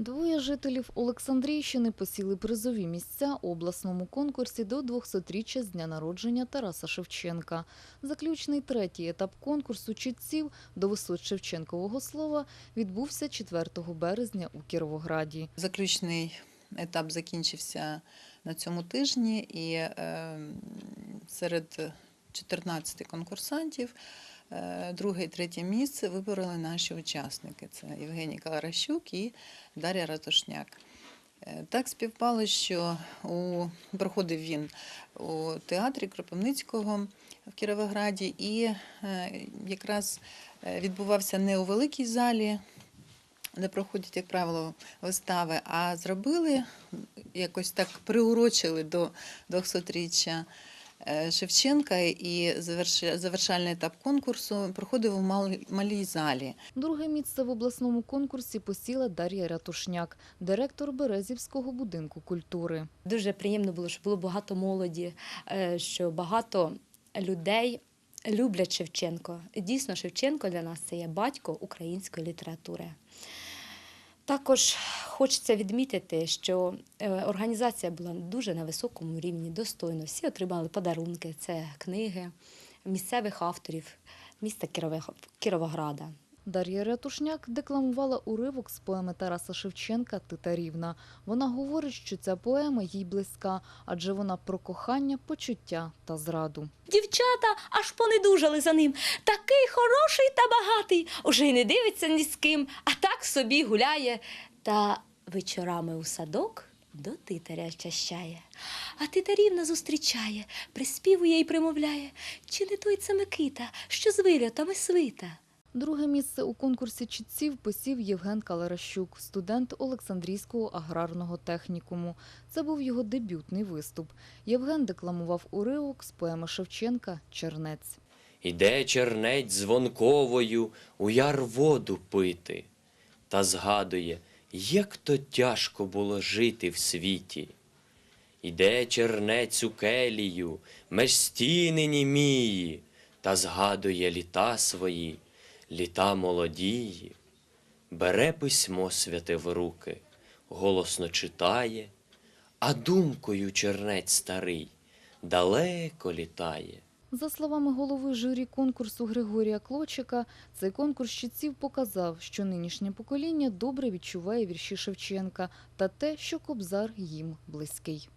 Двоє жителів Олександрійщини посіли призові місця у обласному конкурсі до 200-річчя з дня народження Тараса Шевченка. Заключний третій етап конкурсу чітців до висот Шевченкового слова відбувся 4 березня у Кіровограді. Заключний етап закінчився на цьому тижні, і е, серед 14 конкурсантів друге і третє місце вибороли наші учасники. Це Євгеній Каларащук і Дар'я Ратушняк. Е, Так співпало, що у, проходив він у театрі Кропивницького в Кіровограді, і е, якраз е, відбувався не у великій залі, де проходять, як правило, вистави, а зробили якось так приурочили до 200-річчя е, Шевченка, і завершальний етап конкурсу проходив у малій залі. Друге місце в обласному конкурсі посіла Дар'я Ратушняк, директор Березівського будинку культури. Дуже приємно було, що було багато молоді, е, що багато людей люблять Шевченко. Дійсно, Шевченко для нас це є батько української літератури. Також хочеться відмітити, що е, організація була дуже на високому рівні, достойно. Всі отримали подарунки, це книги місцевих авторів міста Кіровограда. Дар'я Ратушняк декламувала уривок з поеми Тараса Шевченка Титарівна. Вона говорить, що ця поема їй близька, адже вона про кохання, почуття та зраду. Дівчата аж понедужали за ним. Такий хороший та багатий, уже й не дивиться ні з ким, а так собі гуляє. Та вечорами у садок до титаря чащає. А титарівна зустрічає, приспівує і примовляє. Чи не той це Микита, що з вильотами свита? Друге місце у конкурсі чітців посів Євген Каларащук, студент Олександрійського аграрного технікуму. Це був його дебютний виступ. Євген декламував уривок з поеми Шевченка Чернець. Іде чернець дзвонковою у яр воду пити, та згадує, як то тяжко було жити в світі. Іде чернець у келію, меж стіни німії, та згадує літа свої, літа молодії. Бере письмо святе в руки, голосно читає, а думкою чернець старий далеко літає. За словами голови журі конкурсу Григорія Клочика, цей конкурс чітців показав, що нинішнє покоління добре відчуває вірші Шевченка та те, що Кобзар їм близький.